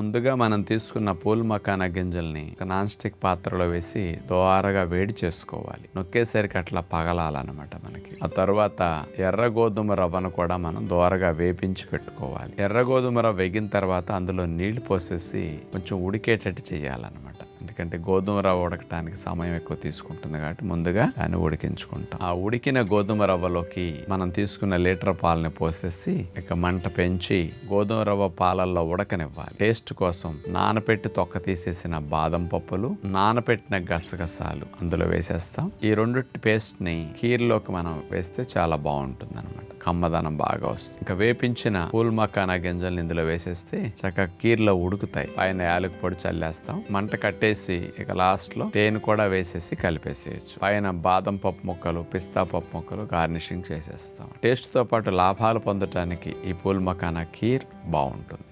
ముందుగా మనం తీసుకున్న పూల్ మకాన గింజల్ని ఒక నాన్ స్టిక్ పాత్రలో వేసి దోరగా వేడి చేసుకోవాలి. నొక్కేసరికి అట్లా పగలాలన్నమాట మనకి. ఆ తర్వాత ఎర్ర గోధుమ రవ్వను కూడా మనం దోరగా వేపించి పెట్టుకోవాలి. ఎర్ర గోధుమ రవ్వ వేగిన తర్వాత అందులో నీళ్ళు పోసేసి కొంచెం ఉడికేటట్టు చేయాలన్నమాట. ఎందుకంటే గోధుమ రవ్వ ఉడకటానికి సమయం ఎక్కువ తీసుకుంటుంది కాబట్టి ముందుగా దాన్ని ఉడికించుకుంటాం. ఆ ఉడికిన గోధుమ రవ్వలోకి మనం తీసుకున్న లీటర్ పాలని పోసేసి ఇక మంట పెంచి గోధుమ రవ్వ పాలల్లో ఉడకనివ్వాలి. టేస్ట్ కోసం నానపెట్టి తొక్క తీసేసిన బాదం పప్పులు నానపెట్టిన గసగసాలు అందులో వేసేస్తాం. ఈ రెండు పేస్ట్ని కీర్లోకి మనం వేస్తే చాలా బాగుంటుంది అనమాట కమ్మదనం బాగా వస్తుంది. ఇంకా వేపించిన పూల్ మకానా గింజల్ని ఇందులో వేసేస్తే చక్కగా కీర్లో ఉడుకుతాయి. పైన యాలకు పొడి చల్లేస్తాం. మంట కట్టేసి ఇక లాస్ట్లో తేనె కూడా వేసేసి కలిపేసేయచ్చు. పైన బాదం పప్పు ముక్కలు పిస్తా పప్పు ముక్కలు గార్నిషింగ్ చేసేస్తాం. టేస్ట్తో పాటు లాభాలు పొందటానికి ఈ పూల్ మకానా కీర్ బాగుంటుంది.